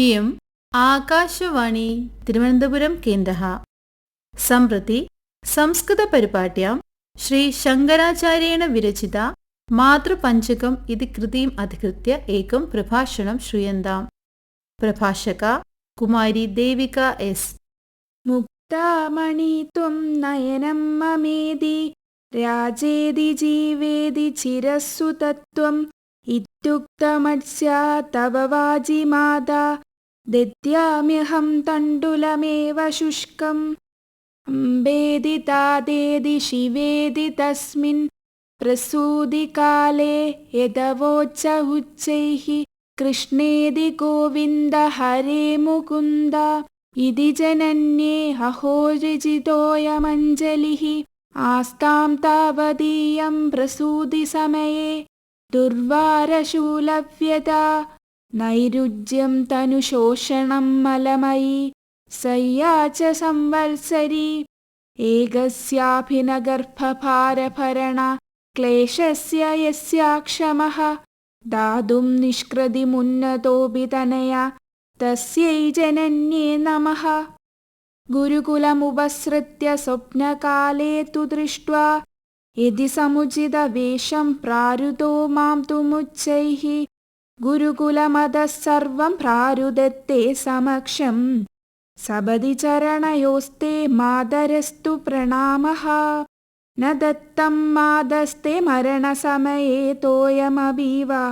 इयम् आकाशवाणी तिरुवनन्तपुरं केन्द्रः सम्प्रति संस्कृतपरिपाट्यां श्रीशङ्कराचार्येण विरचिता मातृपञ्चकम् इति कृतिम् अधिकृत्य एकं प्रभाषणं श्रूयन्ताम् प्रभाषका कुमारी देविका एस् मुक्तामणि त्वं नयनं ममेदि राजेदि जीवेदि चिरस्सु तत्त्वम् इत्युक्तमत्स्या तव वाजिमादा दद्याम्यहं ദദ്യാമ്യഹം തണ്ടുലമേവ ശുഷ്കം. അംബേദിതാദേതി ശിവേതി തസ്മിൻ പ്രസൂതികാലേ യഥവോച്ച ഉച്ചൈഃ കൃഷ്ണേതി ഗോവിന്ദ ഹരേ മുകുന്ദ. ഇതി ജനന്യേ അഹോരജിതോയമഞ്ജലിഃ ആസ്താം താവതീയം പ്രസൂതിസമയേ ദുർവാരശൂലവ്യത നൈരുജ്യം തനുശോഷണം മലമയി സയ്യാച സംവത്സരി. ഏകസ്യാഭിനഗർഭഭാരഭരണ ക്ലേശസ്യ യസ്യാക്ഷമഃ ദാതും നിഷ്കൃതിമുന്നതോപി തനയ തസ്യൈ ജനന്യേ നമഃ. ഗുരുകുലമുപസൃത്യ സ്വപ്നകാലേ തു ദൃഷ്ട്വാ. യതി സമുചിതവേഷം പ്രാരുതോ മാം തുമുച്ചൈഃ समुचितवेषं प्रारुतो मां तु मुच्चैः गुरुकुलमतः सर्वं प्रारुदत्ते समक्षम् सपदि चरणयोस्ते मातरस्तु प्रणामः न दत्तं मादस्ते मरणसमये तोयमपि वा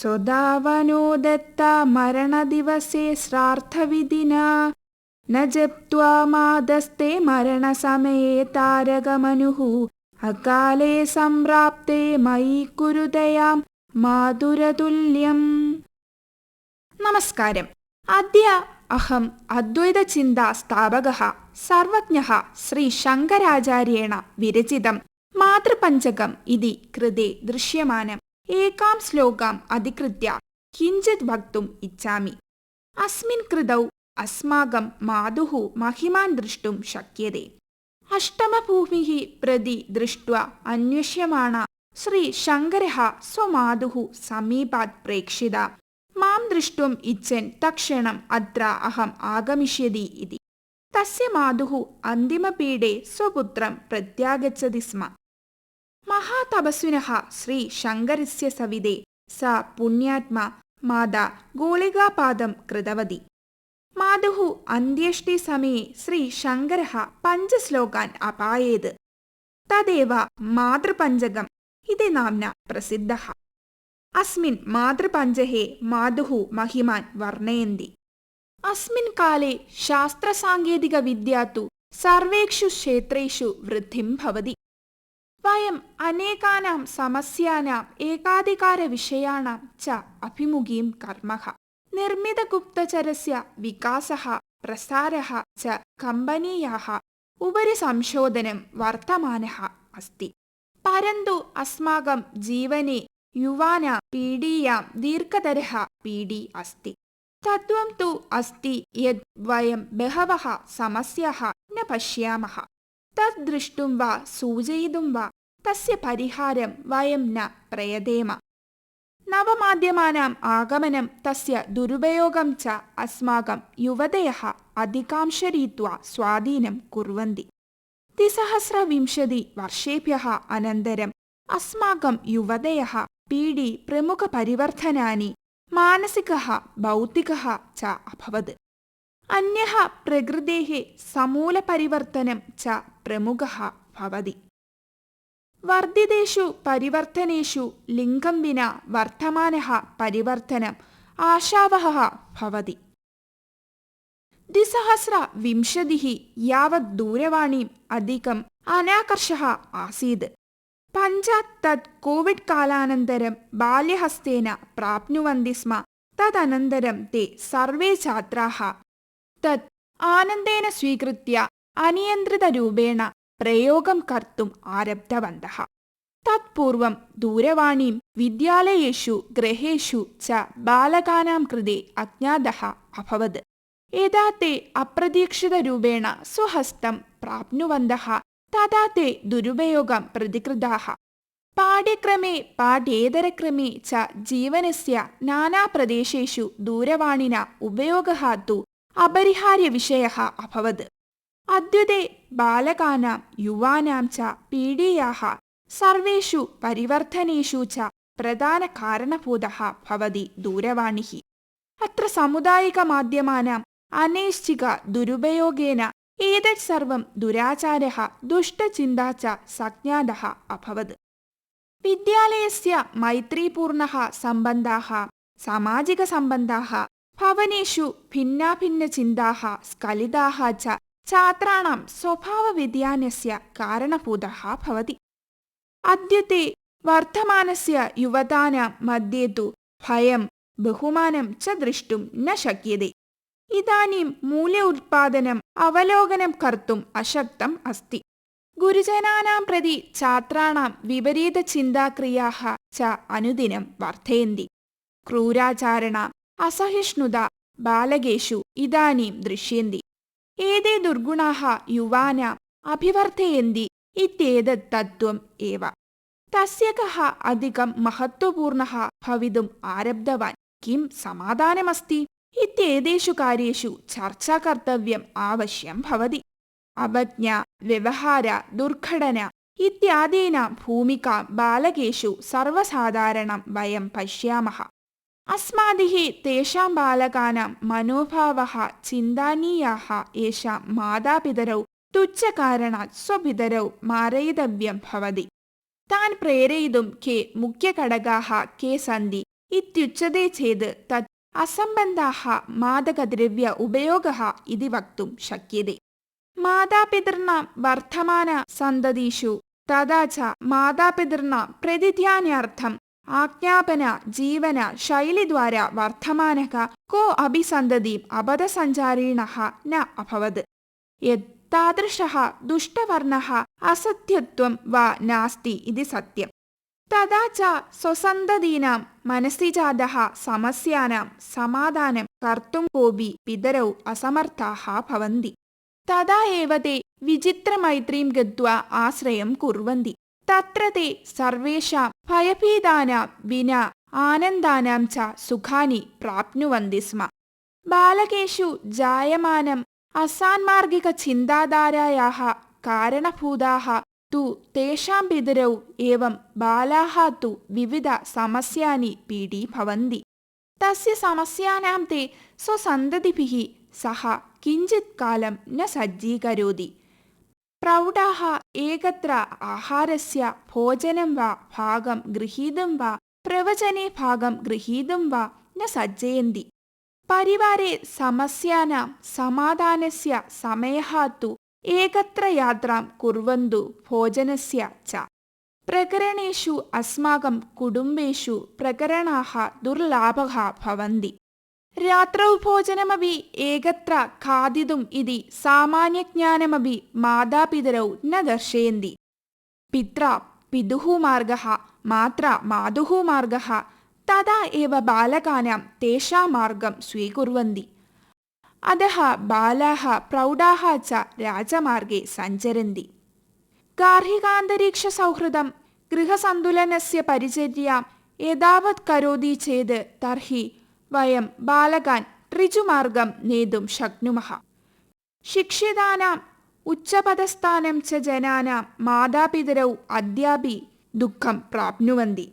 स्वदावनो दत्ता मरणदिवसे श्रार्थविधिना न जप्त्वा मादस्ते मरणसमये तारकमनुः अकाले सम्प्राप्ते मयि कुरुदयां മാധുരതുല്യം. നമസ്കാരം. അദ്യ അഹം അദ്വൈതചിന്ത സ്ഥാപക സർവജ്ഞ ശ്രീ ശങ്കരാചാര്യേണ വിരചിതം. മാതൃപഞ്ചകം ഇതി കൃതേ ദൃശ്യമാനം. ഏകാം ശ്ലോകാം അധികൃത്യ കിഞ്ചിത് വക്തും ഇച്ഛാമി. അസ്മിൻ കൃതൗ അസ്മാകം മാതുഹു മഹിമാൻ ദ്രഷ്ടും ശക്യതേ. അഷ്ടമഭൂമി പ്രതി ദൃഷ്ട അന്വേഷ്യമാണ ശ്രീ ശങ്കരഹ സ്വമാതുഹു സമീപാത് പ്രേക്ഷിത. മാം ദൃഷ്ടും ഇച്ഛൻ തക്ഷണം അത്ര അഹം ആഗമിഷ്യതി ഇതി. തസ്യ മാതുഹു അന്തിമപീഠേ സ്വപുത്രം പ്രത്യാഗച്ഛതി സ്മ. മഹാതപസ്വിനഹ ശ്രീ ശങ്കരസ്യ സവിദേ സ പുണ്യാത്മാ മാത ഗോളികാപാദം കൃതവതി. മാതുഹു അന്ത്യേഷ്ടി സമയെ ശ്രീ ശങ്കരഹ പഞ്ചശ്ലോകാൻ അപായേത്. തദേവ മാതൃപഞ്ചകം ഇതേ നാംന പ്രസിദ്ധ അസ്മിൻ മാതൃപഞ്ചഹേ മാതുഹു മഹിമാൻ വർണയന്തി. അസ്മിൻ കാലേ ശാസ്ത്രസാങ്കേതിക വിദ്യാത്തു സർവേഷു ക്ഷേത്രേഷു വൃദ്ധിം ഭവതി. വയം അനേകാനാം സമസ്യാനാം ഏകാധികാര വിഷയാണാം ച അഭിമുഖീം കർമ്മ നിർമ്മിതഗുപ്തചരസ്യ വികാസഃ പ്രസാരഃ ച കമ്പനീയാ ഉപരി സംശോധനം വർത്തമാന അസ്തി. പരന്തു അസ്മാകം ജീവനെ യുവാന പീഡീയാം ദീർഘതരഹ പീഡി അസ്തി. തത്വം തു അസ്തി യദ് വയം ബഹവഹ സമസ്യഹ ന പശ്യാമഹ. തദ്ദൃഷ്ടും വ സൂചയിതും വ തസ്യ പരിഹാരം വയം ന പ്രയതേമ. നവമാധ്യമാനാം ആഗമനം തസ്യ ദുരുപയോഗം ച അസ്മാകം യുവതയ അധികാംശരീത്വ സ്വാധീനം കുർവന്തി. ദ്വിസഹസ്രവിംശതി വർഷേഭ്യ അനന്തരം അസ്മാകം യുവതയ പീഡി പ്രമുഖ പരിവർത്തനാനി മാനസിക ഭൗതിക ച അഭവത്. അന്യ പ്രകൃതേ സമൂല പരിവർത്തനം ച പ്രമുഖ ഭവതി. വർദ്ധിതേഷു പരിവർത്തനേഷു ലിംഗം വിന വർത്തമാന പരിവർത്തനം ആശാവഹ ഭവതി. ദ്വിസഹസ്ര വിംശതിഹി യാവത് ദൂരവാണീം അധികം അനാകർഷ ആസീത്. പഞ്ചാത് തത് കോവിഡ് കാലാനന്തരം ബാല്യഹസ്തേന പ്രാപ്നുവന്തി സ്മ. തദനന്തരം തേ സർവേ ഛാത്രാഹ. തത് ആനന്ദേന സ്വീകൃത്യ അനിയന്ത്രിത രൂപേണ പ്രയോഗം കർത്തും ആരബ്ധവന്ത. തത്പൂർവം ദൂരവാണീം വിദ്യാലയേഷു ഗ്രഹേഷു ച ബാലകാനാം കൃതേ അജ്ഞാത അഭവത്. യഥാ തേ അപ്രതീക്ഷിതരൂപേണ സ്വഹസ്തം പ്രാപ്നുവന്ത തഥാ തേ ദുരുപയോഗം പ്രതികൃതാഃ പാഠ്യക്രമേ പാഠ്യേതരക്രമേ ച ജീവനസ്യ നാനാപ്രദേശേഷു ദൂരവാണിന ഉപയോഗः തു അപരിഹാര്യവിഷയः അഭവത്. അദ്വൈതേ ബാലകാനാം യുവാനാം ച പീഡീയാः സർവേഷു പരിവർത്തനേഷു ച പ്രധാന കാരണഭൂത ഭവതി ദൂരവാണി അത്ര സമുദായികമാധ്യമാനാം അനേഷ്ഠിക ദുരുപയോഗേന ഏതത് സർവം ദുരാചാര ദുഷ്ടചിന്താച്ച സജ്ഞാത അഭവത്. വിദ്യാലയസ്യ മൈത്രീപൂർണ സംബന്ധ സാമാജിക സംബന്ധ ഭവനേഷു ഭിന്നാഭിന്നചിന്താ സ്ഖലിതാ ച സ്വഭാവ സ്വഭാവവ്യതിയാനസ്യ കാരണഭൂത ഭവതി. അദ്യത്തെ വർദ്ധമാനസ്യ യുവതാനാം മധ്യേ തു ഭയം ബഹുമാനം ച ദ്രഷ്ടും ന ശക്യതേ. ഇതാനീം മൂല്യ ഉത്പാദനം അവലോകനം കർത്തും അശക്തം അസ്തി. ഗുരുജനാനാം പ്രതി ഛാത്രാണാം വിപരീത ചിന്താക്രിയാഹ ച അനുദിനം വർദ്ധയന്തി ക്രൂരാചാരണ അസഹിഷ്ണുത ബാലകേഷു ഇതാനീം ദൃശ്യന്തി. ഏതേ ദുർഗുണാഹ യുവാന അഭിവർദ്ധയന്തി ഇത്യേതത് തത്വം ഏവ. തസ്യ അധികം മഹത്വപൂർണ ഭവിതും ആരബ്ധവാൻ. കിം സമാധാനമസ്തി? ഇത്യേതേഷു കാര്യേഷു ചർച്ചാ കർത്തവ്യം ആവശ്യം ഭവതി. അവജ്ഞ വ്യവഹാര ദുർഘടന ഇത്യാദീന ഭൂമിക ബാലകേഷു സർവസാധാരണം വയം പശ്യാമ അസ്മാതിഹി തേഷാം ബാലകാനാം മനോഭാവ ചിന്താനീയാഹ യേഷാം മാതാപിതരൗ തുച്ഛകാരണാത് സ്വപിതരൗ മാരയിതവ്യം ഭവതി. താൻ പ്രേരയിതും കെ മുഖ്യഘടകാഹ കെ സന്തി ഇത്യുച്ചതേ ചെയ്ത് തത് അസംബന്ധാഹ മാദകദ്രവ്യ ഉപയോഗ ഇതി വക്തും ശക്യതേ. മാതാപിതൃണാം വർദ്ധമാന സന്തതീഷു തഥാ ച മാതാപിതൃണാം പ്രതിധ്യാനാർത്ഥം ആജ്ഞാപന ജീവന ശൈലിദ്വാര വർദ്ധമാനക കോ അഭിസന്തതി അബദസഞ്ചാരീണ ന അഭവത്. യത്താദൃശ ദുഷ്ടവർണ അസത്യത്വം വ നാസ്തി ഇത് സത്യം. തഥാ ച സ്വസന്തദീനാം മനസ്സിജാതഃ സമസ്യാനാം സമാധാനം കർത്തും കോപി പിതരൗ അസമർത്ഥാഹ ഭവന്തി. തഥാ ഏവതേ വിചിത്രമൈത്രീം ഗത്വ ആശ്രയം കുർവന്തി. തത്ര സർവേഷാം ഭയഭീതാനാം വിന ആനന്ദാനാം ച സുഖാനി പ്രാപ്നുവന്തി സ്മ. ബാലകേഷു ജായമാനം അസാൻമാർഗിക ചിന്താധാരായാ കാരണഭൂതാഹ തു തേഷാം പിതരൗ ഏവം ബാലാഹ തു വിവിധ സമസ്യാനി പീഡീഭവന്തി തസ്യ സമസ്യാനാം തേ സ്വസന്തതിഭിः സഹ കിഞ്ചിത് കാലം ന സജ്ജീകരോതി. പ്രൗഢാः ഏകത്ര ആഹാരസ്യ ഭോജനം വാ ഭാഗം ഗൃഹീതും വാ പ്രവചനെ ഭാഗം ഗൃഹീതും വാ ന സജ്ജയന്തി. പരിവാരെ സമസ്യാനാം സമാധാനസ്യ സമയഹാത്തു एकत्र यात्रां कुर्वन्तु भोजनस्य च प्रकरणेषु अस्माकं कुटुम्बेषु प्रकरणाः दुर्लाभः भवन्ति रात्रौ भोजनमपि एकत्र खादितुम् इति सामान्यज्ञानमपि मातापितरौ न दर्शयन्ति पित्रा पितुः मार्गः मात्रा मातुः मार्गः तदा एव बालकानां तेषां मार्गं स्वीकुर्वन्ति അധഃ ബാലാഹ പ്രൗഢാഹ ച രാജമാർഗേ സഞ്ചരന്തി. ഗാർഹികാന്തരീക്ഷ സൗഹൃദം ഗൃഹസന്തുലനസ്യ പരിചര്യ യഥാവത് കരോതി ചെയ്ത് തർഹി വയം ബാലകാൻ ഋജുമാർഗം നേതും ശക്നുമഹ. ശിക്ഷിതാനാം ഉച്ചപദസ്ഥാനം ച ജനാന മാതാപിതരൗ അദ്യാപി ദുഃഖം പ്രാപ്നുവന്തി.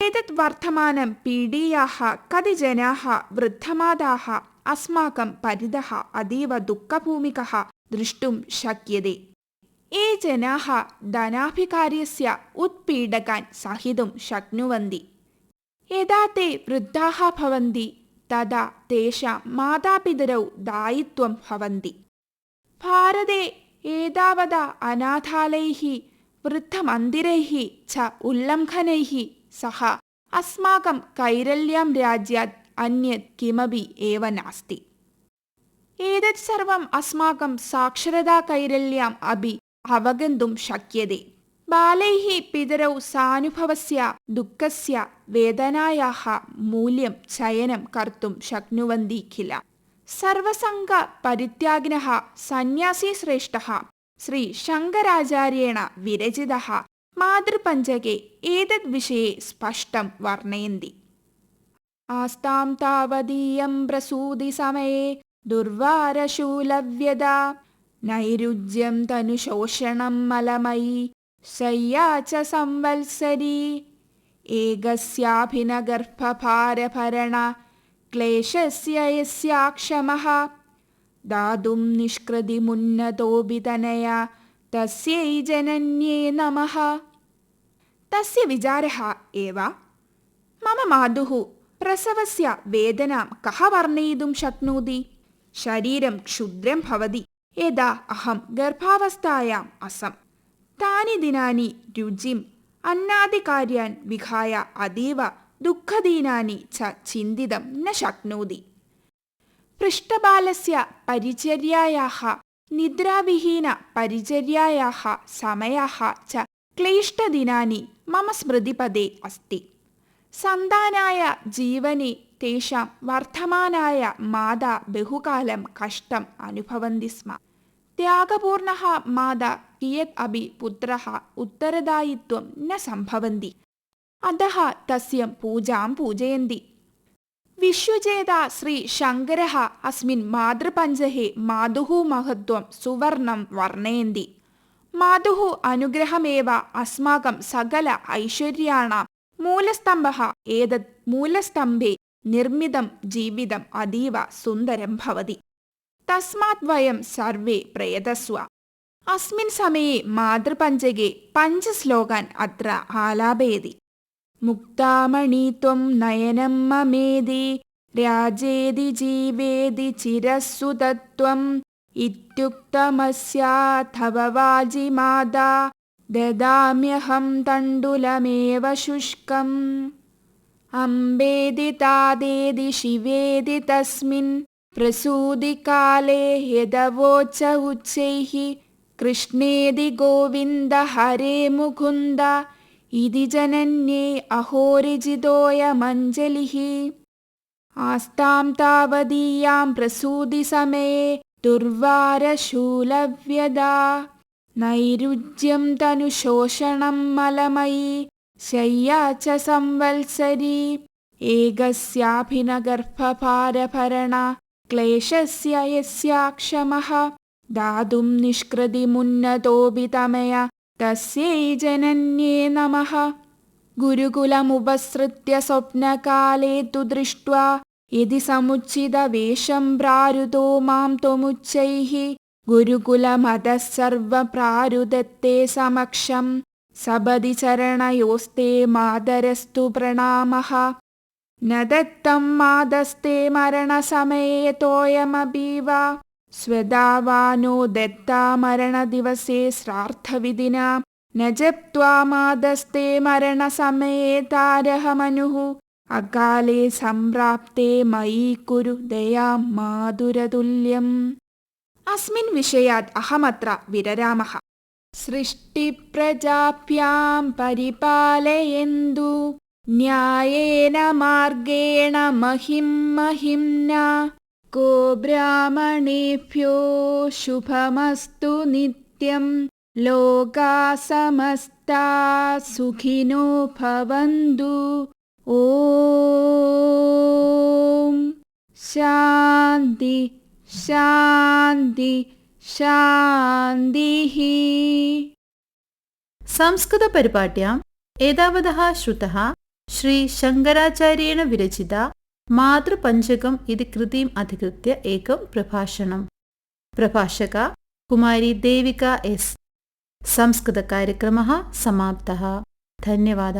ഏതത് വർത്തമാനം പീഡീയാഹ കതി ജനാഹ വൃദ്ധമാതാഹ അസ്മാക്കം പരിതഃ അതീവ ദുഃഖഭൂമികഃ ദൃഷ്ടും ശക്യതേ. ഏ ജനാഹ ധനാഭികാര്യസ്യ ഉത്പീഡകാൻ സഹിതും ശക്നുവന്തി. യഥാ തേ വൃദ്ധാഹ ഭവന്തി തഥാ തേഷാം മാതാപിതരൗ ദായിത്വം ഭവന്തി. ഭാരതേ ഏതാവത അനാഥാലൈः വൃദ്ധമന്ദിരൈः ച ഉല്ലംഘനൈः സഹ അസ്മാകം കൈരല്യാം രാജ്യാത് അന്യത് കിമപി ഏവ നാസ്തി. ഏതത് സർവം അസ്മാകം സാക്ഷരതാ കൈരല്യാം അഭി അവഗന്തും ശക്യതേ. ബാലൈഹി പിതരൗ സാനുഭവസ്യ ദുഃഖസ്യ വേദനായാഹ മൂല്യം ചയനം കർത്തും ശക്നുവന്തി ഖില. സർവസംഗ പരിത്യാഗ്ന സന്യാസി ശ്രേഷ്ഠ ശ്രീ ശങ്കരാചാര്യേണ വിരചിത മാതൃപഞ്ചകെ ഏതദ് വിഷയെ സ്പഷ്ടം വർണയന്തി आस्तां तावदीयं प्रसूदिसमये दुर्वारशूलव्यदा नैरुज्यं तनुशोषणं मलमयि शय्या च संवत्सरी एकस्याभिनगर्भभारभरण क्लेशस्य यस्याक्षमः दातुं निष्कृतिमुन्नतोऽभितनया तस्यै जनन्ये नमः तस्य विचारः एव मम मातुः പ്രസവസ്യ വേദനാം. കഹ വർണയിതും ശക്നോതി ശരീരം ക്ഷുദ്രം ഭവതി. യഥാ അഹം ഗർഭാവസ്ഥായാം അസം. താനി ദിനാനി രുചിം. അന്നാദികാര്യാൻ വിഹായ അതീവ ദുഃഖദീനാനി ച ചിന്തിതം ന ശക്നോതി. പൃഷ്ഠബാലസ്യ പരിചര്യായാഹ നിദ്രാവിഹീന പരിചര്യായാഹ സമയാഹ ച ക്ലേഷ്ടദിനാനി മമ സ്മൃതിപദേ അസ്തി. സന്താനായ ജീവനി തേഷാം വർദ്ധമാനായ മാതാ ബഹുകാലം കഷ്ടം അനുഭവന്തി സ്മ. ത്യാഗപൂർണ മാത കിയത് അപി പുത്ര ഉത്തരദായിത്വം ന സംഭവന്തി. അതഃ തസ്യം പൂജാം പൂജയന്തി. വിശ്വചേത ശ്രീ ശങ്കര അസ്മിൻ മാതൃപഞ്ചഹേ മാതുഹു മഹത്വം സുവർണം വർണയന്തി മാതുഹു അനുഗ്രഹമേവ അസ്മാകം സകല ഐശ്വര്യാണാം മൂലസ്തംഭ ഏതത് മൂലസ്തംഭേ നിർമ്മിതം ജീവിതം അതീവ സുന്ദരം ഭവതി. തസ്മാത് വയം സർവേ പ്രേതസ്വ അസ്മിൻ സമയെ മാതൃപഞ്ചകെ പഞ്ചശ്ലോകാൻ അത്ര ആലാപയതി. മുക്താമണി ത്വം നയനം മമേതി രാജേതി ജീവേതി ചിരസുതത്വം ഇത്യുക്തമസ്യാഥവവാജി മാതാ ददाम्यहं तण्डुलमेव शुष्कम्। अम्बेदि तादेदि शिवेदि तस्मिन् प्रसूदिकाले यदवोच उच्चैः कृष्णेदि गोविन्द हरे मुकुन्द इति जनन्ये अहोरिजितोऽयमञ्जलिः आस्तां तावदीयां प्रसूदिसमये दुर्वारशूलव्यदा നൈരുജ്യം തനുശോഷണം മലമയി ശയ്യാ ച സംവത്സരി. ഏകസ്യാഭിനഗർഭഭാരഭരണ ക്ലേശസ്യ യസ്യാക്ഷമഃ ദാതും നിഷ്കൃതിമുന്നതോപി തമയ തസ്യൈ ജനന്യേ നമഃ. ഗുരുകുലമുപസൃത്യ സ്വപ്നകാലേ തു ദൃഷ്ട്വാ. യതി സമുച്ചിതവേഷം പ്രാരുതോ മാം ത്വമുച്ചൈഃ गुरुकुलमतः सर्वप्रारुदत्ते समक्षं सपदि चरणयोस्ते मातरस्तु प्रणामः न दत्तं मादस्ते मरणसमये तोयमपि वा स्वदावानो दत्ता मरणदिवसे श्रार्थविधिना न जप्त्वा मादस्ते मरणसमये तारहमनुः अकाले सम्प्राप्ते मयि कुरु दयां माधुरतुल्यम् അസ്മിൻ വിഷയാത് അഹമത്ര വിരരാമ സൃഷ്ടിപ്രജാഭ്യാം പരിപാലയന്തു. ന്യായേന മാർഗേണ മഹിം മഹിംന. കോ ബ്രാഹ്മണേഭ്യോ ശുഭമസ്തു നിത്യം. ലോകാ സമസ്ത സുഖിനോ ഭവന്തു. ഓം ശാന്തി. ശാന്തി ശാന്തി. സംസ്കൃതപരിപാട്യാം ഏതാവതः ശ്രുത. ശ്രീ ശങ്കരാചാര്യേണ വിരചിത മാതൃപഞ്ചകം ഇതി കൃതിം അധികൃത്യ ഏകം പ്രഭാഷണം. പ്രഭാഷക കുമാരി ദേവിക എസ്. സംസ്കൃത കാര്യക്രമ സമാപ്ത. ധന്യവാദ.